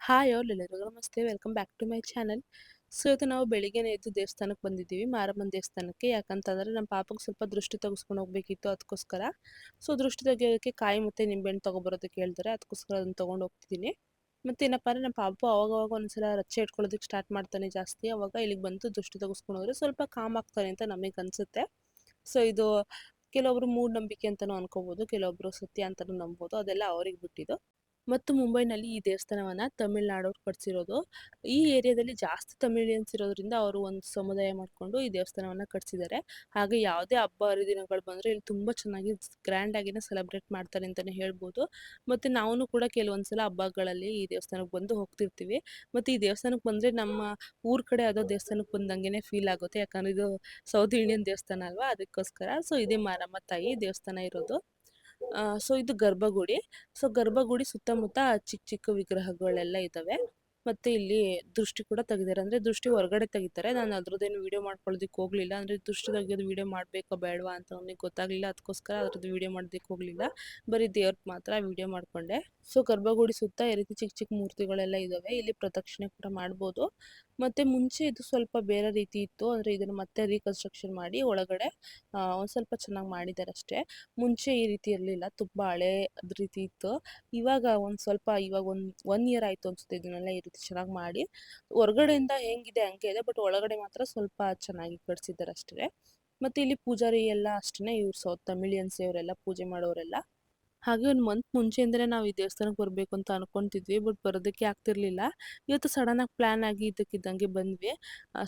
Hi all ಎಲ್ಲರಿಗೂ ನಮಸ್ತೆ. Welcome back to my channel so ಇವತ್ತು ನಾವು ಬೆಳಿಗ್ಗೆನೇ ಎದ್ದು ದೇವಸ್ಥಾನಕ್ಕೆ ಬಂದಿದ್ದೀವಿ. ಮಾರಮ್ಮನ ದೇವಸ್ಥಾನಕ್ಕೆ. ಯಾಕಂತಂದರೆ ನಮ್ಮ ಪಾಪಕ್ಕೆ ಸ್ವಲ್ಪ ದೃಷ್ಟಿ ತೆಗೆಸ್ಕೊಂಡು ಹೋಗ್ಬೇಕಿತ್ತು ಅದಕ್ಕೋಸ್ಕರ. ಸೊ ದೃಷ್ಟಿ ತೆಗಿಯೋದಕ್ಕೆ ಕಾಯಿ ಮತ್ತು ನಿಂಬೆಹಣ್ಣು ತೊಗೊಬರೋದಕ್ಕೆ ಹೇಳ್ತಾರೆ ಅದಕ್ಕೋಸ್ಕರ ಅದನ್ನು ತೊಗೊಂಡು ಹೋಗ್ತಿದ್ದೀನಿ. ಮತ್ತು ಏನಪ್ಪ ಅಂದರೆ ನಮ್ಮ ಪಾಪು ಅವಾಗವಾಗ ಒಂದ್ಸಲ ರಚ್ಚೆ ಇಟ್ಕೊಳ್ಳೋದಕ್ಕೆ ಸ್ಟಾರ್ಟ್ ಮಾಡ್ತಾನೆ ಜಾಸ್ತಿ. ಅವಾಗ ಇಲ್ಲಿಗೆ ಬಂದು ದೃಷ್ಟಿ ತೆಗೆಸ್ಕೊಂಡು ಹೋದರೆ ಸ್ವಲ್ಪ ಕಾಮ್ ಆಗ್ತಾನೆ ಅಂತ ನಮಗೆ ಅನಿಸುತ್ತೆ. ಸೊ ಇದು ಕೆಲವೊಬ್ರು ಮೂಢನಂಬಿಕೆ ಅಂತಲೂ ಅನ್ಕೋಬೋದು. ಕೆಲವೊಬ್ರು ಸತ್ಯ ಅಂತಲೂ ನಂಬೋದು. ಅದೆಲ್ಲ ಅವ್ರಿಗೆ ಬಿಟ್ಟಿದ್ದು. ಮತ್ತು ಮುಂಬೈನಲ್ಲಿ ಈ ದೇವಸ್ಥಾನವನ್ನ ತಮಿಳ್ನಾಡವ್ರು ಕಟ್ಸಿರೋದು. ಈ ಏರಿಯಾದಲ್ಲಿ ಜಾಸ್ತಿ ತಮಿಳಿಯನ್ಸ್ ಇರೋದ್ರಿಂದ ಅವರು ಒಂದು ಸಮುದಾಯ ಮಾಡಿಕೊಂಡು ಈ ದೇವಸ್ಥಾನವನ್ನ ಕಟ್ಸಿದ್ದಾರೆ. ಹಾಗೆ ಯಾವುದೇ ಹಬ್ಬ, ಹರಿದಿನಗಳು ಬಂದರೆ ಇಲ್ಲಿ ತುಂಬ ಚೆನ್ನಾಗಿ ಗ್ರ್ಯಾಂಡ್ ಆಗಿನೇ ಸೆಲೆಬ್ರೇಟ್ ಮಾಡ್ತಾರೆ ಅಂತಲೇ ಹೇಳ್ಬೋದು. ಮತ್ತು ನಾವು ಕೂಡ ಕೆಲವೊಂದು ಸಲ ಹಬ್ಬಗಳಲ್ಲಿ ಈ ದೇವಸ್ಥಾನಕ್ಕೆ ಬಂದು ಹೋಗ್ತಿರ್ತೀವಿ. ಮತ್ತು ಈ ದೇವಸ್ಥಾನಕ್ಕೆ ಬಂದರೆ ನಮ್ಮ ಊರ ಕಡೆ ಯಾವುದೋ ದೇವಸ್ಥಾನಕ್ಕೆ ಬಂದಂಗೆ ಫೀಲ್ ಆಗುತ್ತೆ. ಯಾಕಂದರೆ ಇದು ಸೌತ್ ಇಂಡಿಯನ್ ದೇವಸ್ಥಾನ ಅಲ್ವಾ? ಅದಕ್ಕೋಸ್ಕರ. ಸೊ ಇದೇ ಮಾರಮ್ಮ ತಾಯಿ ದೇವಸ್ಥಾನ ಇರೋದು. ಸೊ ಇದು ಗರ್ಭಗುಡಿ. ಸೊ ಗರ್ಭಗುಡಿ ಸುತ್ತಮುತ್ತ ಚಿಕ್ಕ ಚಿಕ್ಕ ವಿಗ್ರಹಗಳೆಲ್ಲ ಇದ್ದಾವೆ ಮತ್ತೆ ಇಲ್ಲಿ ದೃಷ್ಟಿ ಕೂಡ ತೆಗಿದಾರೆ ಅಂದ್ರೆ ದೃಷ್ಟಿ ಹೊರಗಡೆ ತೆಗಿತಾರೆ. ನಾನು ಅದ್ರದ್ದೇನು ವಿಡಿಯೋ ಮಾಡ್ಕೊಳ್ಳೋದಕ್ಕೆ ಹೋಗ್ಲಿಲ್ಲ. ಅಂದ್ರೆ ದೃಷ್ಟಿ ತೆಗಿಯೋದು ವಿಡಿಯೋ ಮಾಡ್ಬೇಕಾ ಬೇಡವಾ ಅಂತ ನನಗೆ ಗೊತ್ತಾಗ್ಲಿಲ್ಲ. ಅದಕ್ಕೋಸ್ಕರ ಅದ್ರದ್ದು ವಿಡಿಯೋ ಮಾಡೋದಕ್ಕೆ ಹೋಗ್ಲಿಲ್ಲ. ಬರೀ ದೇವ್ರ ಮಾತ್ರ ವಿಡಿಯೋ ಮಾಡ್ಕೊಂಡೆ. ಸೊ ಗರ್ಭಗುಡಿ ಸುತ್ತ ಈ ರೀತಿ ಚಿಕ್ಕ ಚಿಕ್ಕ ಮೂರ್ತಿಗಳೆಲ್ಲ ಇದಾವೆ. ಇಲ್ಲಿ ಪ್ರದಕ್ಷಿಣೆ ಕೂಡ ಮಾಡ್ಬೋದು. ಮತ್ತೆ ಮುಂಚೆ ಇದು ಸ್ವಲ್ಪ ಬೇರೆ ರೀತಿ ಇತ್ತು. ಅಂದ್ರೆ ಇದನ್ನ ಮತ್ತೆ ರೀಕನ್ಸ್ಟ್ರಕ್ಷನ್ ಮಾಡಿ ಒಳಗಡೆ ಒಂದ್ ಸ್ವಲ್ಪ ಚೆನ್ನಾಗಿ ಮಾಡಿದ್ದಾರೆ ಅಷ್ಟೇ. ಮುಂಚೆ ಈ ರೀತಿ ಇರಲಿಲ್ಲ. ತುಂಬಾ ಹಳೆ ರೀತಿ ಇತ್ತು. ಇವಾಗ ಒಂದ್ ಸ್ವಲ್ಪ, ಇವಾಗ ಒಂದ್ ಒನ್ ಇಯರ್ ಆಯ್ತು ಅನ್ಸುತ್ತೆ ಇದನ್ನೆಲ್ಲ ಈ ಚೆನ್ನಾಗಿ ಮಾಡಿ. ಹೊರಗಡೆಯಿಂದ ಹೆಂಗಿದೆ ಹಂಗೆ ಇದೆ, ಬಟ್ ಒಳಗಡೆ ಮಾತ್ರ ಸ್ವಲ್ಪ ಚೆನ್ನಾಗಿ ಕಟ್ಸಿದ್ದಾರೆ ಅಷ್ಟೇ. ಮತ್ತೆ ಇಲ್ಲಿ ಪೂಜಾರಿ ಎಲ್ಲ ಅಷ್ಟೇ ಇವ್ರು ಸೌತ್ ತಮಿಳಿಯನ್ಸ್ ಇವರೆಲ್ಲ ಪೂಜೆ ಮಾಡೋರೆಲ್ಲ. ಹಾಗೆ ಒಂದು ಮಂತ್ ಮುಂಚೆಯಿಂದಲೇ ನಾವು ಈ ದೇವಸ್ಥಾನಕ್ಕೆ ಬರಬೇಕು ಅಂತ ಅನ್ಕೊಂತಿದ್ವಿ, ಬಟ್ ಬರೋದಕ್ಕೆ ಆಗ್ತಿರ್ಲಿಲ್ಲ. ಇವತ್ತು ಸಡನ್ನಾಗಿ ಪ್ಲ್ಯಾನ್ ಆಗಿ ಇದ್ದಕ್ಕಿದ್ದಂಗೆ ಬಂದ್ವಿ.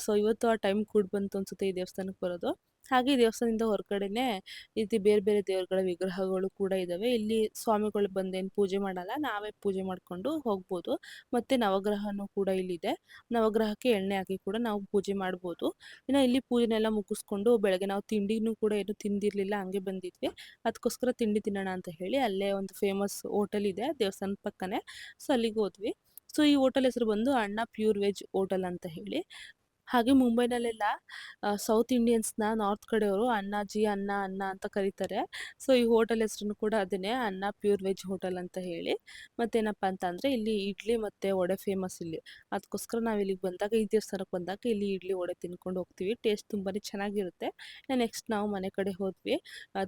ಸೊ ಇವತ್ತು ಆ ಟೈಮ್ ಕೂಡ ಬಂತು ಅನ್ಸುತ್ತೆ ಈ ದೇವಸ್ಥಾನಕ್ಕೆ ಬರೋದು. ಹಾಗೆ ದೇವಸ್ಥಾನದಿಂದ ಹೊರಗಡೆನೆ ರೀತಿ ಬೇರೆ ಬೇರೆ ದೇವರುಗಳ ವಿಗ್ರಹಗಳು ಕೂಡ ಇದಾವೆ. ಇಲ್ಲಿ ಸ್ವಾಮಿಗಳು ಬಂದೇನು ಪೂಜೆ ಮಾಡಲ್ಲ, ನಾವೇ ಪೂಜೆ ಮಾಡ್ಕೊಂಡು ಹೋಗ್ಬೋದು. ಮತ್ತೆ ನವಗ್ರಹನು ಕೂಡ ಇಲ್ಲಿದೆ. ನವಗ್ರಹಕ್ಕೆ ಎಣ್ಣೆ ಹಾಕಿ ಕೂಡ ನಾವು ಪೂಜೆ ಮಾಡ್ಬೋದು. ಇನ್ನು ಇಲ್ಲಿ ಪೂಜೆನೆಲ್ಲ ಮುಗಿಸ್ಕೊಂಡು ಬೆಳಗ್ಗೆ ನಾವು ತಿಂಡಿನೂ ಕೂಡ ಏನು ತಿಂದಿರಲಿಲ್ಲ, ಹಂಗೆ ಬಂದಿದ್ವಿ. ಅದಕ್ಕೋಸ್ಕರ ತಿಂಡಿ ತಿನ್ನೋಣ ಅಂತ ಹೇಳಿ ಅಲ್ಲೇ ಒಂದು ಫೇಮಸ್ ಹೋಟೆಲ್ ಇದೆ ದೇವಸ್ಥಾನದ ಪಕ್ಕನೆ. ಸೊ ಅಲ್ಲಿಗೆ ಹೋದ್ವಿ. ಸೊ ಈ ಹೋಟೆಲ್ ಹೆಸರು ಬಂದು ಅಣ್ಣ ಪ್ಯೂರ್ ವೆಜ್ ಹೋಟೆಲ್ ಅಂತ ಹೇಳಿ. ಹಾಗೆ ಮುಂಬೈನಲ್ಲೆಲ್ಲ ಸೌತ್ ಇಂಡಿಯನ್ಸ್ನ ನಾರ್ತ್ ಕಡೆಯವರು ಅಣ್ಣಾಜಿ ಅನ್ನ ಅನ್ನ ಅಂತ ಕರೀತಾರೆ. ಸೊ ಈ ಹೋಟೆಲ್ ಹೆಸರು ಕೂಡ ಅದನ್ನೇ ಅನ್ನ ಪ್ಯೂರ್ ವೆಜ್ ಹೋಟೆಲ್ ಅಂತ ಹೇಳಿ. ಮತ್ತೇನಪ್ಪ ಅಂತಂದರೆ ಇಲ್ಲಿ ಇಡ್ಲಿ ಮತ್ತು ವಡೆ ಫೇಮಸ್ ಇಲ್ಲಿ. ಅದಕ್ಕೋಸ್ಕರ ನಾವು ಇಲ್ಲಿಗೆ ಬಂದಾಗ, ಈ ದೇವಸ್ಥಾನಕ್ಕೆ ಬಂದಾಗ ಇಲ್ಲಿ ಇಡ್ಲಿ, ವಡೆ ತಿನ್ಕೊಂಡು ಹೋಗ್ತೀವಿ. ಟೇಸ್ಟ್ ತುಂಬಾ ಚೆನ್ನಾಗಿರುತ್ತೆ. ನೆಕ್ಸ್ಟ್ ನಾವು ಮನೆ ಕಡೆ ಹೋದ್ವಿ.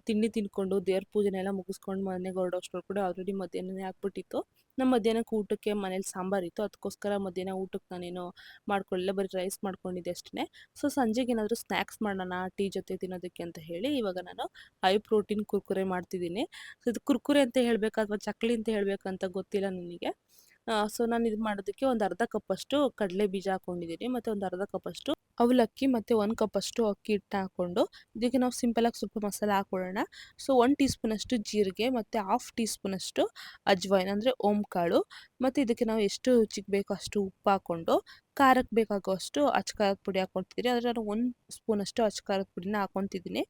ತಿಂಡಿ ತಿನ್ಕೊಂಡು ದೇವ್ರ ಪೂಜೆನೆಲ್ಲ ಮುಗಿಸ್ಕೊಂಡು ಮನೆಗೆ ಹೊರಡೋಷ್ಟ್ರಲ್ಲಿ ಕೂಡ ಆಲ್ರೆಡಿ ಮಧ್ಯಾಹ್ನನೇ ಆಗ್ಬಿಟ್ಟಿತ್ತು. ನಮ್ಮ ಮಧ್ಯಾಹ್ನಕ್ಕೆ ಊಟಕ್ಕೆ ಮನೇಲಿ ಸಾಂಬಾರಿತ್ತು ಅದಕ್ಕೋಸ್ಕರ ಮಧ್ಯಾಹ್ನ ಊಟಕ್ಕೆ ನಾನೇನು ಮಾಡ್ಕೊಳ್ಳಿಲ್ಲ. ಬರೀ ರೈಸ್ ಮಾಡ್ಕೊಂಡಿದ್ದೆ ಅಷ್ಟೇ ಸೊ ಸಂಜೆಗೆ ಏನಾದರೂ ಸ್ನ್ಯಾಕ್ಸ್ ಮಾಡೋಣ, ಟೀ ಜೊತೆ ತಿನ್ನೋದಕ್ಕೆ ಅಂತ ಹೇಳಿ ಇವಾಗ ನಾನು ಹೈ ಪ್ರೋಟೀನ್ ಕುರ್ಕುರೆ ಮಾಡ್ತಿದ್ದೀನಿ. ಸೊ ಇದು ಕುರ್ಕುರೆ ಅಂತ ಹೇಳಬೇಕು ಅಥವಾ ಚಕ್ಲಿ ಅಂತ ಹೇಳಬೇಕಂತ ಗೊತ್ತಿಲ್ಲ ನನಗೆ. ಸೊ ನಾನು ಇದು ಮಾಡೋದಕ್ಕೆ ಒಂದು ಅರ್ಧ ಕಪ್ಪಷ್ಟು ಕಡಲೆ ಬೀಜ ಹಾಕೊಂಡಿದ್ದೀನಿ ಮತ್ತು ಒಂದು ಅರ್ಧ ಕಪ್ಪಷ್ಟು ಅವಲಕ್ಕಿ ಮತ್ತು ಒಂದು ಕಪ್ಪಷ್ಟು ಅಕ್ಕಿ ಹಿಟ್ಟು ಹಾಕ್ಕೊಂಡು ಇದಕ್ಕೆ ನಾವು ಸಿಂಪಲಾಗಿ ಸ್ವಲ್ಪ ಮಸಾಲೆ ಹಾಕೊಳ್ಳೋಣ ಸೊ ಒನ್ ಟೀ ಸ್ಪೂನಷ್ಟು ಜೀರಿಗೆ ಮತ್ತು ಹಾಫ್ ಟೀ ಸ್ಪೂನಷ್ಟು ಅಜ್ವೈನ್ ಅಂದರೆ ಓಮ್ ಕಾಳು ಮತ್ತು ಇದಕ್ಕೆ ನಾವು ಎಷ್ಟು ರುಚಿಗೆ ಬೇಕೋ ಅಷ್ಟು ಉಪ್ಪು ಹಾಕ್ಕೊಂಡು ಖಾರಕ್ಕೆ ಬೇಕಾಗುವಷ್ಟು ಅಚ್ಕಾರದ ಪುಡಿ ಹಾಕೊಳ್ತಿದ್ದೀನಿ ಆದರೆ ನಾನು ಒಂದು ಸ್ಪೂನಷ್ಟು ಅಚ್ಕಾರದ ಪುಡಿನ ಹಾಕ್ಕೊತಿದ್ದೀನಿ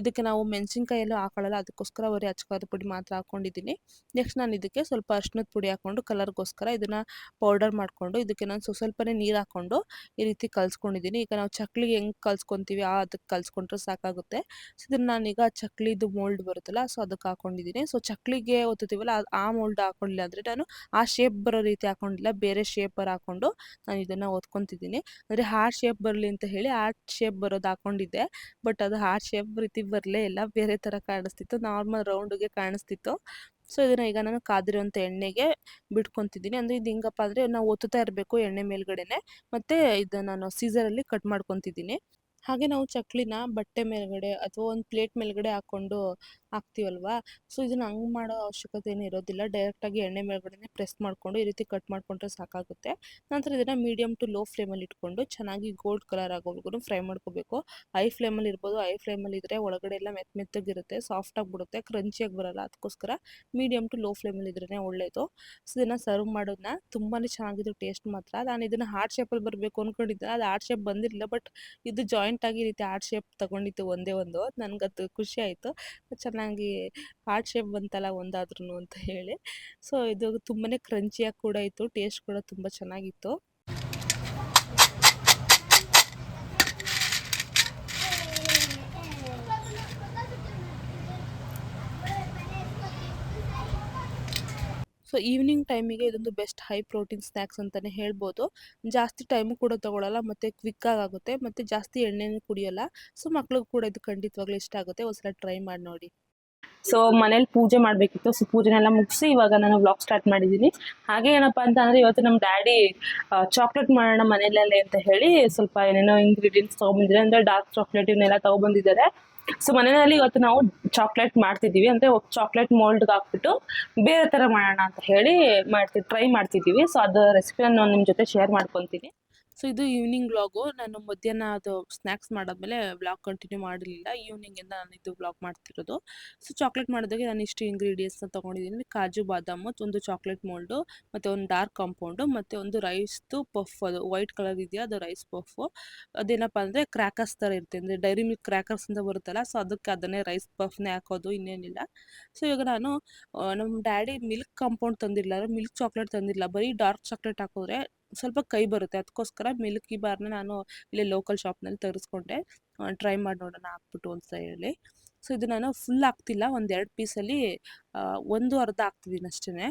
ಇದಕ್ಕೆ ನಾವು ಮೆಣಸಿನ್ಕಾಯಿ ಎಲ್ಲ ಹಾಕೊಳ್ಳಲ್ಲ ಅದಕ್ಕೋಸ್ಕರ ಬರೀ ಅಚ್ಕಾರದ ಪುಡಿ ಮಾತ್ರ ಹಾಕೊಂಡಿದ್ದೀನಿ. ನೆಕ್ಸ್ಟ್ ನಾನು ಇದಕ್ಕೆ ಸ್ವಲ್ಪ ಅರ್ಶಿನದ ಪುಡಿ ಹಾಕ್ಕೊಂಡು ಕಲರ್ಗೋಸ್ಕರ ಇದನ್ನು ಪೌಡರ್ ಮಾಡಿಕೊಂಡು ಇದಕ್ಕೆ ನಾನು ಸ್ವಲ್ಪ ಸ್ವಲ್ಪನೇ ನೀರು ಹಾಕ್ಕೊಂಡು ಈ ರೀತಿ ಕಲ್ಸ್ಕೊಂಡಿದ್ದೀನಿ. ಈಗ ನಾವು ಚಕ್ಲಿಗೆ ಹೆಂಗೆ ಕಲ್ಸ್ಕೊತೀವಿ ಆ ಅದಕ್ಕೆ ಕಲ್ಸ್ಕೊಂಡ್ರೆ ಸಾಕಾಗುತ್ತೆ. ಸೊ ಇದನ್ನು ನಾನೀಗ ಚಕ್ಲಿದು ಮೋಲ್ಡ್ ಬರುತ್ತಲ್ಲ ಸೊ ಅದಕ್ಕೆ ಹಾಕೊಂಡಿದ್ದೀನಿ. ಸೊ ಚಕ್ಲಿಗೆ ಒತ್ತುತ್ತೀವಲ್ಲ, ಆ ಮೋಲ್ಡ್ ಹಾಕೊಂಡಿಲ್ಲ ಅಂದರೆ ನಾನು ಆ ಶೇಪ್ ಬರೋ ರೀತಿ ಹಾಕೊಂಡಿಲ್ಲ, ಬೇರೆ ಶೇಪರ್ ಹಾಕೊಂಡು ನಾನು ಇದನ್ನು ಓದ್ಕೊತಿದ್ದೀನಿ. ಅಂದರೆ ಹಾರ್ಟ್ ಶೇಪ್ ಬರಲಿ ಅಂತ ಹೇಳಿ ಹಾರ್ಟ್ ಶೇಪ್ ಬರೋದು ಹಾಕೊಂಡಿದ್ದೆ. ಬಟ್ ಅದು ಹಾರ್ಟ್ ಶೇಪ್ ರೀತಿ ಬರಲೇ ಇಲ್ಲ. ಬೇರೆ ಥರ ಕಾಣಿಸ್ತಿತ್ತು. ನಾರ್ಮಲ್ ರೌಂಡ್ಗೆ ಕಾಣಿಸ್ತಿತ್ತು. ಸೊ, ಇದನ್ನು ಈಗ ನಾನು ಕಾದಿರುವಂಥ ಎಣ್ಣೆಗೆ ಬಿಟ್ಕೊತಿದ್ದೀನಿ. ಅಂದರೆ ಇದು ಹಿಂಗಪ್ಪ ಅಂದರೆ ನಾವು ಒತ್ತುತ್ತಾ ಇರಬೇಕು ಎಣ್ಣೆ ಮೇಲ್ಗಡೆನೆ. ಮತ್ತು ಇದು ನಾನು ಸೀಸರಲ್ಲಿ ಕಟ್ ಮಾಡ್ಕೊತಿದ್ದೀನಿ. ಹಾಗೆ ನಾವು ಚಕ್ಲಿನ ಬಟ್ಟೆ ಮೇಲ್ಗಡೆ ಅಥವಾ ಒಂದು ಪ್ಲೇಟ್ ಮೇಲ್ಗಡೆ ಹಾಕ್ಕೊಂಡು ಹಾಕ್ತೀವಲ್ವಾ? ಸೊ, ಇದನ್ನ ಹಂಗೆ ಮಾಡೋ ಅವಶ್ಯಕತೆ ಏನು ಇರೋದಿಲ್ಲ. ಡೈರೆಕ್ಟಾಗಿ ಎಣ್ಣೆ ಮೇಲ್ಗಡೆ ಪ್ರೆಸ್ ಮಾಡಿಕೊಂಡು ಈ ರೀತಿ ಕಟ್ ಮಾಡಿಕೊಂಡ್ರೆ ಸಾಕಾಗುತ್ತೆ. ನಂತರ ಇದನ್ನು ಮೀಡಿಯಮ್ ಟು ಲೋ ಫ್ಲೇಮಲ್ಲಿ ಇಟ್ಕೊಂಡು ಚೆನ್ನಾಗಿ ಗೋಲ್ಡ್ ಕಲರ್ ಆಗೋವರೆಗೂ ಫ್ರೈ ಮಾಡ್ಕೋಬೇಕು. ಹೈ ಫ್ಲೇಮಲ್ಲಿ ಇರ್ಬೋದು. ಹೈ ಫ್ಲೇಮಲ್ಲಿ ಇದ್ದರೆ ಒಳಗಡೆ ಎಲ್ಲ ಮೆತ್ತ ಮೆತ್ತಗಿರುತ್ತೆ ಸಾಫ್ಟ್ ಆಗಿಬಿಡುತ್ತೆ ಕ್ರಂಚಿಯಾಗಿ ಬರಲ್ಲ. ಅದಕ್ಕೋಸ್ಕರ ಮೀಡಿಯಮ್ ಟು ಲೋ ಫ್ಲೇಮಲ್ಲಿ ಇದ್ರೇ ಒಳ್ಳೆಯದು ಸೊ ಇದನ್ನು ಸರ್ವ್ ಮಾಡೋದನ್ನ ತುಂಬಾ ಚೆನ್ನಾಗಿದೆ ಟೇಸ್ಟ್ ಮಾತ್ರ. ನಾನು ಇದನ್ನು ಹಾರ್ಟ್ ಶೇಪಲ್ಲಿ ಬರಬೇಕು ಅಂದ್ಕೊಂಡಿದ್ದೆ ಅದು ಹಾರ್ಟ್ ಶೇಪ್ ಬಂದಿರಲಿಲ್ಲ ಬಟ್ ಇದು ಜಾಯಿಂಟ್ ಈ ರೀತಿ ಹಾರ್ಟ್ ಶೇಪ್ ತಗೊಂಡಿತ್ತು ಒಂದೇ ಒಂದು. ನನಗದು ಖುಷಿ ಆಯಿತು. ಚೆನ್ನಾಗಿ ಹಾರ್ಟ್ ಶೇಪ್ ಬಂತಲ್ಲ ಒಂದಾದ್ರೂ ಅಂತ ಹೇಳಿ. ಸೊ ಇದು ತುಂಬಾ ಕ್ರಂಚಿಯಾಗಿ ಕೂಡ ಇತ್ತು ಟೇಸ್ಟ್ ಕೂಡ ತುಂಬ ಚೆನ್ನಾಗಿತ್ತು. ಸೊ ಈವ್ನಿಂಗ್ ಟೈಮಿಗೆ ಇದೊಂದು ಬೆಸ್ಟ್ ಹೈ ಪ್ರೋಟೀನ್ ಸ್ನ್ಯಾಕ್ಸ್ ಅಂತಲೇ ಹೇಳ್ಬೋದು. ಜಾಸ್ತಿ ಟೈಮು ಕೂಡ ತೊಗೊಳಲ್ಲ, ಮತ್ತು ಕ್ವಿಕ್ ಆಗುತ್ತೆ, ಮತ್ತು ಜಾಸ್ತಿ ಎಣ್ಣೆನೂ ಕುಡಿಯೋಲ್ಲ. ಸೊ ಮಕ್ಳಿಗೂ ಕೂಡ ಇದು ಖಂಡಿತವಾಗ್ಲೂ ಇಷ್ಟ ಆಗುತ್ತೆ. ಒಂದ್ಸಲ ಟ್ರೈ ಮಾಡಿ ನೋಡಿ. ಸೊ ಮನೇಲಿ ಪೂಜೆ ಮಾಡಬೇಕಿತ್ತು. ಸೊ ಪೂಜೆನೆಲ್ಲ ಮುಗಿಸಿ ಇವಾಗ ನಾನು ವ್ಲಾಗ್ ಸ್ಟಾರ್ಟ್ ಮಾಡಿದ್ದೀನಿ. ಹಾಗೆ ಏನಪ್ಪ ಅಂತ ಅಂದರೆ ಇವತ್ತು ನಮ್ಮ ಡ್ಯಾಡಿ ಚಾಕ್ಲೇಟ್ ಮಾಡೋಣ ಮನೆಯಲ್ಲೇ ಅಂತ ಹೇಳಿ ಸ್ವಲ್ಪ ಏನೇನೋ ಇಂಗ್ರೀಡಿಯೆಂಟ್ಸ್ ತೊಗೊಂಬಂದಿದ್ದಾರೆ ಅಂದರೆ ಡಾರ್ಕ್ ಚಾಕ್ಲೇಟ್ ಇವನ್ನೆಲ್ಲ ತೊಗೊಬಂದಿದ್ದಾರೆ ಸೊ ಮನೆಯಲ್ಲಿ ಇವತ್ತು ನಾವು ಚಾಕ್ಲೇಟ್ ಮಾಡ್ತಿದ್ದೀವಿ. ಅಂದರೆ ಚಾಕ್ಲೇಟ್ ಮೋಲ್ಡ್ಗೆ ಹಾಕ್ಬಿಟ್ಟು ಬೇರೆ ಥರ ಮಾಡೋಣ ಅಂತ ಹೇಳಿ ಮಾಡ್ತೀವಿ ಟ್ರೈ ಮಾಡ್ತಿದ್ದೀವಿ. ಸೊ ಅದು ರೆಸಿಪಿಯನ್ನು ನಿಮ್ಮ ಜೊತೆ ಶೇರ್ ಮಾಡ್ಕೊತೀನಿ. ಸೊ ಇದು ಈವ್ನಿಂಗ್ ವ್ಲಾಗು ನಾನು ಮಧ್ಯಾಹ್ನ ಅದು ಸ್ನ್ಯಾಕ್ಸ್ ಮಾಡಾದ್ಮೇಲೆ ವ್ಲಾಗ್ ಕಂಟಿನ್ಯೂ ಮಾಡಲಿಲ್ಲ ಈವ್ನಿಂಗಿಂದ ನಾನು ಇದು ವ್ಲಾಗ್ ಮಾಡ್ತಿರೋದು. ಸೊ ಚಾಕ್ಲೇಟ್ ಮಾಡೋದಕ್ಕೆ ನಾನು ಇಷ್ಟು ಇಂಗ್ರೀಡಿಯೆಂಟ್ಸ್ನ ತೊಗೊಂಡಿದ್ದೀನಿ. ಕಾಜು, ಬಾದಾಮು ಒಂದು ಚಾಕ್ಲೇಟ್ ಮೋಲ್ಡು ಮತ್ತು ಒಂದು ಡಾರ್ಕ್ ಕಾಂಪೌಂಡು ಮತ್ತು ಒಂದು ರೈಸ್ದು ಪಫ್ ಅದು. ವೈಟ್ ಕಲರ್ ಇದೆಯಾ? ಅದು ರೈಸ್ ಪಫು ಅದೇನಪ್ಪ ಅಂದರೆ ಕ್ರ್ಯಾಕರ್ಸ್ ಥರ ಇರುತ್ತೆ. ಅಂದರೆ ಡೈರಿ ಮಿಲ್ಕ್ ಕ್ರ್ಯಾಕರ್ಸ್ ಅಂತ ಬರುತ್ತಲ್ಲ ಸೊ ಅದಕ್ಕೆ ಅದನ್ನೇ ರೈಸ್ ಪಫ್ನೇ ಹಾಕೋದು, ಇನ್ನೇನಿಲ್ಲ. ಸೊ ಇವಾಗ ನಾನು ನಮ್ಮ ಡ್ಯಾಡಿ ಮಿಲ್ಕ್ ಕಾಂಪೌಂಡ್ ತಂದಿಲ್ಲ ಮಿಲ್ಕ್ ಚಾಕ್ಲೇಟ್ ತಂದಿಲ್ಲ ಬರೀ ಡಾರ್ಕ್ ಚಾಕ್ಲೇಟ್ ಹಾಕಿದ್ರೆ ಸ್ವಲ್ಪ ಕೈ ಬರುತ್ತೆ. ಅದಕ್ಕೋಸ್ಕರ ಮಿಲ್ಕಿ ಬಾರ್ನ ನಾನು ಇಲ್ಲಿ ಲೋಕಲ್ ಶಾಪ್ನಲ್ಲಿ ತರಿಸ್ಕೊಂಡೆ. ಟ್ರೈ ಮಾಡಿ ನೋಡೋಣ ಹಾಕ್ಬಿಟ್ಟು ಅಂತ ಹೇಳಿ. ಸೊ, ಇದು ನಾನು ಫುಲ್ ಹಾಕ್ತಿಲ್ಲ ಎರಡು ಪೀಸಲ್ಲಿ ಒಂದು ಅರ್ಧ ಹಾಕ್ತಿದ್ದೀನಿ ಅಷ್ಟೇ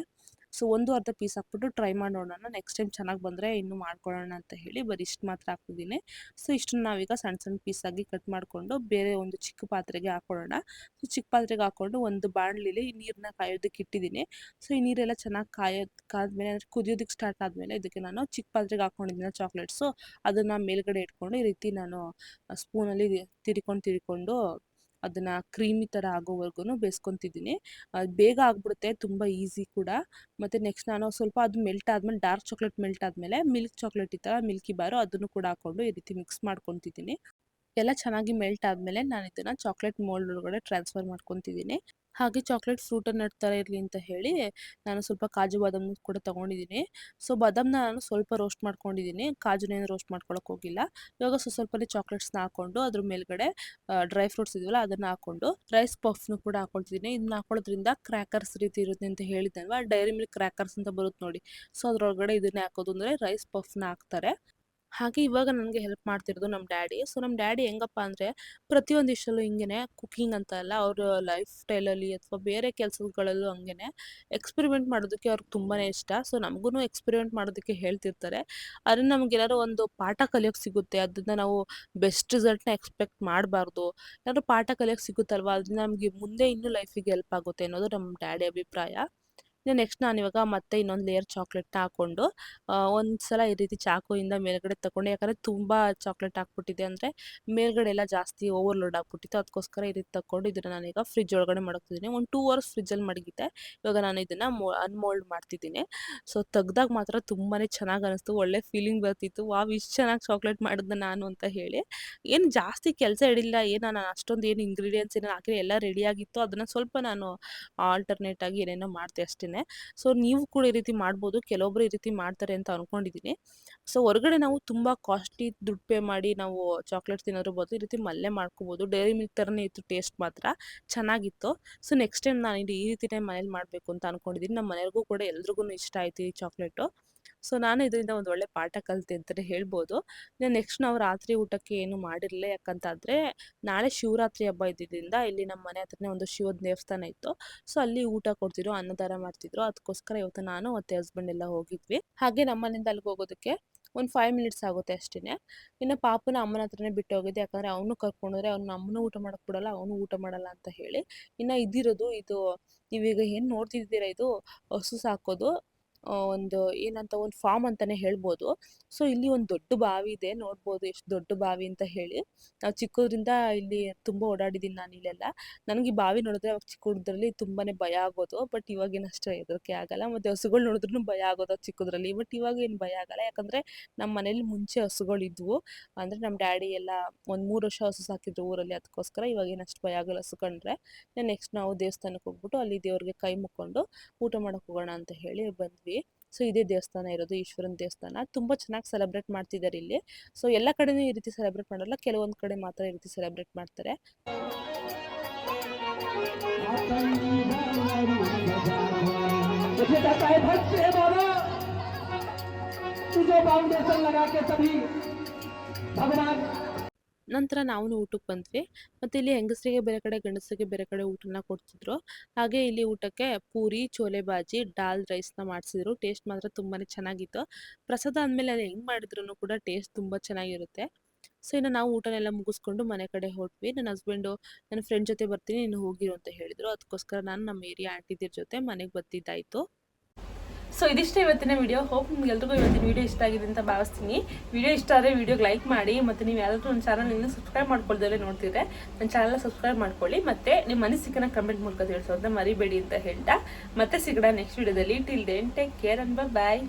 ಸೊ, ಒಂದು ಅರ್ಧ ಪೀಸ್ ಹಾಕ್ಬಿಟ್ಟು ಟ್ರೈ ಮಾಡಿ ನೋಡೋಣ ನೆಕ್ಸ್ಟ್ ಟೈಮ್ ಚೆನ್ನಾಗಿ ಬಂದರೆ ಇನ್ನೂ ಮಾಡ್ಕೊಳ್ಳೋಣ ಅಂತ ಹೇಳಿ ಬರೀ ಇಷ್ಟು ಮಾತ್ರ ಹಾಕ್ತಿದ್ದೀನಿ ಸೊ, ಇಷ್ಟನ್ನು ನಾವೀಗ ಸಣ್ಣ ಸಣ್ಣ ಪೀಸಾಗಿ ಕಟ್ ಮಾಡಿಕೊಂಡು ಬೇರೆ ಒಂದು ಚಿಕ್ಕ ಪಾತ್ರೆಗೆ ಹಾಕೊಳ್ಳೋಣ. ಸೊ, ಚಿಕ್ಕ ಪಾತ್ರೆಗೆ ಹಾಕ್ಕೊಂಡು ಒಂದು ಬಾಣಲಿಲಿ ನೀರನ್ನ ಕಾಯೋದಕ್ಕೆ ಇಟ್ಟಿದ್ದೀನಿ. ಸೊ, ಈ ನೀರೆಲ್ಲ ಚೆನ್ನಾಗಿ ಕಾಯೋದು ಕಾದ್ಮೇಲೆ ಅಂದರೆ ಕುದಿಯೋದಕ್ಕೆ ಸ್ಟಾರ್ಟ್ ಆದಮೇಲೆ ಇದಕ್ಕೆ ನಾನು ಚಿಕ್ಕ ಪಾತ್ರೆಗೆ ಹಾಕ್ಕೊಂಡಿದ್ದೀನಿ ಚಾಕ್ಲೇಟ್ಸು ಅದನ್ನು ಮೇಲ್ಗಡೆ ಇಟ್ಕೊಂಡು ಈ ರೀತಿ ನಾನು ಸ್ಪೂನಲ್ಲಿ ತಿರ್ಕೊಂಡು ತಿರ್ಕೊಂಡು ಅದನ್ನು ಕ್ರೀಮಿ ಥರ ಆಗೋವರೆಗೂ ಅದು ಬೇಗ ಆಗ್ಬಿಡುತ್ತೆ, ತುಂಬ ಈಸಿ ಕೂಡ. ಮತ್ತು ನೆಕ್ಸ್ಟ್ ನಾನು ಸ್ವಲ್ಪ ಅದು ಮೆಲ್ಟ್ ಆದಮೇಲೆ, ಡಾರ್ಕ್ ಚಾಕ್ಲೇಟ್ ಮೆಲ್ಟ್ ಆದಮೇಲೆ ಮಿಲ್ಕ್ ಚಾಕ್ಲೇಟ್ ಥರ ಮಿಲ್ಕಿ ಬಾರು ಅದನ್ನು ಕೂಡ ಹಾಕ್ಕೊಂಡು ಈ ರೀತಿ ಮಿಕ್ಸ್ ಮಾಡ್ಕೊತಿದ್ದೀನಿ ಎಲ್ಲ ಚೆನ್ನಾಗಿ ಮೆಲ್ಟ್ ಆದಮೇಲೆ ನಾನು ಇದನ್ನು ಚಾಕ್ಲೇಟ್ ಮೋಲ್ಡ್ ಒಳಗಡೆ ಟ್ರಾನ್ಸ್ಫರ್ ಮಾಡ್ಕೊತಿದ್ದೀನಿ ಹಾಗೆ ಚಾಕ್ಲೇಟ್ ಫ್ರೂಟ್ ನಟ್ ಥರ ಇರಲಿ ಅಂತ ಹೇಳಿ ನಾನು ಸ್ವಲ್ಪ ಕಾಜು ಬಾದಾಮ್ ಕೂಡ ತಗೊಂಡಿದ್ದೀನಿ. ಸೊ, ಬಾದಾಮ್ನ ನಾನು ಸ್ವಲ್ಪ ರೋಸ್ಟ್ ಮಾಡ್ಕೊಂಡಿದ್ದೀನಿ. ಕಾಜುನೇನು ರೋಸ್ಟ್ ಮಾಡ್ಕೊಳಕ್ಕೆ ಹೋಗಿಲ್ಲ. ಇವಾಗ ಸ್ವಲ್ಪ ಸ್ವಲ್ಪನೇ ಚಾಕ್ಲೇಟ್ಸ್ನ ಹಾಕೊಂಡು ಅದ್ರ ಮೇಲ್ಗಡೆ ಡ್ರೈ ಫ್ರೂಟ್ಸ್ ಇದೆಯಲ್ಲ ಅದನ್ನ ಹಾಕೊಂಡು ರೈಸ್ ಪಫ್ನು ಕೂಡ ಹಾಕೊಳ್ತಿದ್ದೀನಿ. ಇದನ್ನ ಹಾಕೊಳ್ಳೋದ್ರಿಂದ ಕ್ರ್ಯಾಕರ್ಸ್ ರೀತಿ ಇರುತ್ತೆ ಅಂತ ಹೇಳಿದ್ನಲ್ವಾ? ಡೈರಿ ಮಿಲ್ಕ್ ಕ್ರ್ಯಾಕರ್ಸ್ ಅಂತ ಬರುತ್ತೆ ನೋಡಿ. ಸೊ, ಅದ್ರೊಳಗಡೆ ಇದನ್ನೇ ಹಾಕೋದು ಅಂದರೆ ರೈಸ್ ಪಫ್ನ ಹಾಕ್ತಾರೆ. ಹಾಗೆ ಇವಾಗ ನನಗೆ ಹೆಲ್ಪ್ ಮಾಡ್ತಿರೋದು ನಮ್ಮ ಡ್ಯಾಡಿ. ಸೊ ನಮ್ಮ ಡ್ಯಾಡಿ ಹೆಂಗಪ್ಪ ಅಂದರೆ ಪ್ರತಿಯೊಂದು ಇಷ್ಟಲ್ಲೂ ಹಿಂಗೆ ಕುಕ್ಕಿಂಗ್ ಅಂತ ಅಲ್ಲ, ಅವ್ರ ಲೈಫ್ ಸ್ಟೈಲಲ್ಲಿ ಅಥವಾ ಬೇರೆ ಕೆಲಸಗಳಲ್ಲೂ ಹಂಗೆ ಎಕ್ಸ್ಪೆರಿಮೆಂಟ್ ಮಾಡೋದಕ್ಕೆ ಅವ್ರಿಗೆ ತುಂಬಾ ಇಷ್ಟ. ಸೊ ನಮಗೂ ಎಕ್ಸ್ಪೆರಿಮೆಂಟ್ ಮಾಡೋದಕ್ಕೆ ಹೇಳ್ತಿರ್ತಾರೆ. ಅದರಿಂದ ನಮಗೆಲ್ಲರೂ ಒಂದು ಪಾಠ ಕಲಿಯೋಕ್ಕೆ ಸಿಗುತ್ತೆ. ಅದನ್ನ ನಾವು ಬೆಸ್ಟ್ ರಿಸಲ್ಟ್ನ ಎಕ್ಸ್ಪೆಕ್ಟ್ ಮಾಡಬಾರ್ದು. ಏನಾದ್ರು ಪಾಠ ಕಲಿಯೋಕ್ಕೆ ಸಿಗುತ್ತಲ್ವಾ? ಅದರಿಂದ ನಮಗೆ ಮುಂದೆ ಇನ್ನೂ ಲೈಫಿಗೆ ಹೆಲ್ಪ್ ಆಗುತ್ತೆ ಅನ್ನೋದು ನಮ್ಮ ಡ್ಯಾಡಿ ಅಭಿಪ್ರಾಯ. ನೆಕ್ಸ್ಟ್ ನಾನು ಇವಾಗ ಮತ್ತೆ ಇನ್ನೊಂದು ಲೇಯರ್ ಚಾಕ್ಲೇಟ್ನ ಹಾಕ್ಕೊಂಡು ಒಂದು ಸಲ ಈ ರೀತಿ ಚಾಕುಯಿಂದ ಮೇಲ್ಗಡೆ ತಗೊಂಡೆ, ಯಾಕಂದರೆ ತುಂಬ ಚಾಕ್ಲೇಟ್ ಹಾಕ್ಬಿಟ್ಟಿದೆ ಅಂದರೆ ಮೇಲ್ಗಡೆ ಎಲ್ಲ ಜಾಸ್ತಿ ಓವರ್ಲೋಡ್ ಆಗ್ಬಿಟ್ಟಿತ್ತು. ಅದಕ್ಕೋಸ್ಕರ ಈ ರೀತಿ ತಗೊಂಡು ಇದನ್ನು ನಾನೀಗ ಫ್ರಿಜ್ ಒಳಗಡೆ ಮಡಗ್ತಿದ್ದೀನಿ. ಒಂದು ಟೂ ಅವರ್ಸ್ ಫ್ರಿಜ್ಜಲ್ಲಿ ಮಡಗಿದೆ ಇವಾಗ ನಾನು ಇದನ್ನು ಮೋ ಅನ್ಮೋಲ್ಡ್ ಮಾಡ್ತಿದ್ದೀನಿ. ಸೊ ತೆಗ್ದಾಗ ಮಾತ್ರ ತುಂಬಾ ಚೆನ್ನಾಗಿ ಅನಿಸ್ತು. ಒಳ್ಳೆ ಫೀಲಿಂಗ್ ಬರ್ತಿತ್ತು. ವಾವ್, ಇಷ್ಟು ಚೆನ್ನಾಗಿ ಚಾಕ್ಲೇಟ್ ಮಾಡಿದ್ನ ನಾನು ಅಂತ ಹೇಳಿ. ಏನು ಜಾಸ್ತಿ ಕೆಲಸ ಹಿಡಿಲ್ಲ ಏನು ನಾನು ಅಷ್ಟೊಂದು ಏನು ಇಂಗ್ರೀಡಿಯೆಂಟ್ಸ್ ಏನೋ ಹಾಕಿದ್ರೆ ಎಲ್ಲ ರೆಡಿಯಾಗಿತ್ತು ಅದನ್ನು ಸ್ವಲ್ಪ ನಾನು ಆಲ್ಟರ್ನೇಟಾಗಿ ಏನೇನೋ ಮಾಡ್ತೆ ಅಷ್ಟೇ ಸೊ, ನೀವು ಕೂಡ ಈ ರೀತಿ ಮಾಡ್ಬೋದು. ಕೆಲವೊಬ್ರು ಈ ರೀತಿ ಮಾಡ್ತಾರೆ ಅಂತ ಅನ್ಕೊಂಡಿದ್ದೀನಿ. ಸೊ, ಹೊರಗಡೆ ನಾವು ತುಂಬಾ ಕಾಸ್ಟ್ಲಿ ದುಡ್ಡು ಪೇ ಮಾಡಿ ನಾವು ಚಾಕ್ಲೇಟ್ ತಿನ್ನೋದ್ರ ಬದಲು ಈ ರೀತಿ ಮಲ್ಲೆ ಮಾಡ್ಕೋಬೋದು. ಡೈರಿ ಮಿಲ್ಕ್ ಥರನೇ ಇತ್ತು ಟೇಸ್ಟ್ ಮಾತ್ರ. ಚೆನ್ನಾಗಿತ್ತು. ಸೊ, ನೆಕ್ಸ್ಟ್ ಟೈಮ್ ನಾನು ಈ ರೀತಿನೇ ಮನೇಲಿ ಮಾಡಬೇಕು ಅಂತ ಅನ್ಕೊಂಡಿದ್ದೀನಿ. ನಮ್ಮ ಮನೆಯವ್ರಿಗೂ ಕೂಡ ಎಲ್ರಿಗೂ ಇಷ್ಟ ಆಯ್ತು ಈ ಚಾಕ್ಲೇಟು. ಸೊ, ನಾನು ಇದರಿಂದ ಒಂದು ಒಳ್ಳೆ ಪಾಠ ಕಲಿತೆ ಅಂತಲೇ ಹೇಳ್ಬೋದು. ಇನ್ನು ನೆಕ್ಸ್ಟ್ ನಾವು ರಾತ್ರಿ ಊಟಕ್ಕೆ ಏನು ಮಾಡಿರಲಿಲ್ಲ. ಯಾಕಂತಂದರೆ, ನಾಳೆ ಶಿವರಾತ್ರಿ ಹಬ್ಬ ಇದ್ದಿದ್ದರಿಂದ ಇಲ್ಲಿ ನಮ್ಮ ಮನೆ ಹತ್ರನೇ ಒಂದು ಶಿವದ ದೇವಸ್ಥಾನ ಇತ್ತು. ಸೊ, ಅಲ್ಲಿ ಊಟ ಕೊಡ್ತಿದ್ರು, ಅನ್ನದಾನ ಮಾಡ್ತಿದ್ರು. ಅದಕ್ಕೋಸ್ಕರ ಇವತ್ತು ನಾನು ಮತ್ತು ಹಸ್ಬೆಂಡ್ ಎಲ್ಲ ಹೋಗಿದ್ವಿ. ಹಾಗೆ ನಮ್ಮ ಮನೆಯಿಂದ ಅಲ್ಲಿಗೆ ಹೋಗೋದಕ್ಕೆ ಒಂದು ಫೈವ್ ಮಿನಿಟ್ಸ್ ಆಗುತ್ತೆ ಅಷ್ಟೇ ಇನ್ನು ಪಾಪನ ಅಮ್ಮನ ಹತ್ರನೇ ಬಿಟ್ಟು ಹೋಗಿದ್ದೆ. ಯಾಕಂದರೆ ಅವನು ಕರ್ಕೊಂಡ್ರೆ ಅವ್ನು ಅಮ್ಮನೂ ಊಟ ಮಾಡಕ್ಕೆ ಬಿಡಲ್ಲ, ಅವನು ಊಟ ಮಾಡಲ್ಲ ಅಂತ ಹೇಳಿ. ಇನ್ನು ಇದಿರೋದು, ಇದು ನೀವೀಗ ಏನು ನೋಡ್ತಿದ್ದೀರಾ ಇದು? ಹಸು ಸಾಕೋದು. ಒಂದು ಏನಂತ ಒಂದು ಫಾರ್ಮ್ ಅಂತಾನೆ ಹೇಳ್ಬೋದು. ಸೊ ಇಲ್ಲಿ ಒಂದು ದೊಡ್ಡ ಬಾವಿ ಇದೆ. ನೋಡ್ಬೋದು ಎಷ್ಟು ದೊಡ್ಡ ಬಾವಿ ಅಂತ ಹೇಳಿ. ನಾವು ಚಿಕ್ಕದ್ರಿಂದ ಇಲ್ಲಿ ತುಂಬ ಓಡಾಡಿದ್ದೀನಿ ನಾನು ಇಲ್ಲೆಲ್ಲ. ನನಗೆ ಈ ಬಾವಿ ನೋಡಿದ್ರೆ ಅವಾಗ ಚಿಕ್ಕದ್ರಲ್ಲಿ ತುಂಬಾನೇ ಭಯ ಆಗೋದು. ಬಟ್ ಇವಾಗೇನು ಅಷ್ಟು ಹೆದರಿಕೆ ಆಗಲ್ಲ. ಮತ್ತು ಹಸುಗಳು ನೋಡಿದ್ರು ಭಯ ಆಗೋದು ಚಿಕ್ಕದ್ರಲ್ಲಿ. ಬಟ್ ಇವಾಗ ಏನು ಭಯ ಆಗಲ್ಲ. ಯಾಕಂದರೆ ನಮ್ಮ ಮನೇಲಿ ಮುಂಚೆ ಹಸುಗಳಿದ್ವು ಅಂದ್ರೆ ನಮ್ಮ ಡ್ಯಾಡಿ ಎಲ್ಲ ಒಂದು ಮೂರು ವರ್ಷ ಹಸು ಸಾಕಿದ್ರು ಊರಲ್ಲಿ. ಅದಕ್ಕೋಸ್ಕರ ಇವಾಗ ಏನು ಅಷ್ಟು ಭಯ ಆಗಲ್ಲ ಹಸು ಕಂಡ್ರೆ. ನೆಕ್ಸ್ಟ್ ನಾವು ದೇವಸ್ಥಾನಕ್ಕೆ ಹೋಗ್ಬಿಟ್ಟು ಅಲ್ಲಿ ದೇವ್ರಿಗೆ ಕೈ ಮುಕ್ಕೊಂಡು ಊಟ ಮಾಡಕ್ಕೆ ಹೋಗೋಣ ಅಂತ ಹೇಳಿ ಬಂದ್ವಿ. ಸೊ ಇದೇ ದೇವಸ್ಥಾನ ಇರೋದು ಈಶ್ವರನ ದೇವಸ್ಥಾನ ತುಂಬ ಚೆನ್ನಾಗಿ ಸೆಲೆಬ್ರೇಟ್ ಮಾಡ್ತಿದ್ದಾರೆ ಇಲ್ಲಿ ಸೊ ಎಲ್ಲ ಕಡೆನೂ ಈ ರೀತಿ ಸೆಲೆಬ್ರೇಟ್ ಮಾಡಲ್ಲ ಕೆಲವೊಂದು ಕಡೆ ಮಾತ್ರ ಈ ರೀತಿ ಸೆಲೆಬ್ರೇಟ್ ಮಾಡ್ತಾರೆ मुझे कहता है भक्त हे बाबा तुझे फाउंडेशन लगा के सभी भगवान ನಂತರ ನಾವು ಊಟಕ್ಕೆ ಬಂದ್ವಿ. ಮತ್ತು ಇಲ್ಲಿ ಹೆಂಗಸರಿಗೆ ಬೇರೆ ಕಡೆ, ಗಂಡಸರಿಗೆ ಬೇರೆ ಕಡೆ ಊಟನ ಕೊಡ್ತಿದ್ರು ಹಾಗೆ ಇಲ್ಲಿ ಊಟಕ್ಕೆ ಪೂರಿ ಚೋಲೆ ಬಾಜಿ, ಡಾಲ್ ರೈಸ್ನ ಮಾಡಿಸಿದ್ರು. ಟೇಸ್ಟ್ ಮಾತ್ರ ತುಂಬಾ ಚೆನ್ನಾಗಿತ್ತು. ಪ್ರಸಾದ ಅಂದಮೇಲೆ ಅದು ಹೆಂಗೆ ಮಾಡಿದ್ರು ಕೂಡ ಟೇಸ್ಟ್ ತುಂಬ ಚೆನ್ನಾಗಿರುತ್ತೆ. ಸೊ, ಇನ್ನು ನಾವು ಊಟನೆಲ್ಲ ಮುಗಿಸ್ಕೊಂಡು ಮನೆ ಕಡೆ ಹೊರಟ್ವಿ. ನನ್ನ ಹಸ್ಬೆಂಡು ನನ್ನ ಫ್ರೆಂಡ್ ಜೊತೆ ಬರ್ತೀನಿ, ನೀನು ಹೋಗಿರು ಅಂತ ಹೇಳಿದ್ರು. ಅದಕ್ಕೋಸ್ಕರ ನಾನು ನಮ್ಮ ಏರಿಯಾ ಆಂಟಿದಿರ ಜೊತೆ ಮನೆಗೆ ಬರ್ತಿದ್ದಾಯಿತು. ಸೊ ಇದಿಷ್ಟೇ ಇವತ್ತಿನ ವಿಡಿಯೋ ಹೋಪ್ ನಿಮ್ಗೆ ಎಲ್ರಿಗೂ ಇವತ್ತಿನ ವಿಡಿಯೋ ಇಷ್ಟ ಆಗಿದೆ ಅಂತ ಭಾವಿಸ್ತೀನಿ. ವಿಡಿಯೋ ಇಷ್ಟ ಆದರೆ ವಿಡಿಯೋಗೆ ಲೈಕ್ ಮಾಡಿ ಮತ್ತು ನೀವು ಯಾರಾದರೂ ನನ್ನ ಚಾನಲ್ ಇನ್ನೂ ಸಬ್ಸ್ಕ್ರೈಬ್ ಮಾಡ್ಕೊಳ್ದಲ್ಲೇ ನೋಡ್ತಿದ್ರೆ ನನ್ನ ಚಾನಲ್ ಸಬ್ಸ್ಕ್ರೈಬ್ ಮಾಡ್ಕೊಳ್ಳಿ. ಮತ್ತು ನಿಮ್ಮ ಮನಸ್ಸಿನ ಕಮೆಂಟ್ ಮೂಲಕ ತಿಳಿಸೋದನ್ನ ಮರಿಬೇಡಿ ಅಂತ ಹೇಳ್ತಾ. ಮತ್ತೆ ಸಿಗೋಣ ನೆಕ್ಸ್ಟ್ ವಿಡಿಯೋದಲ್ಲಿ till then take care and bye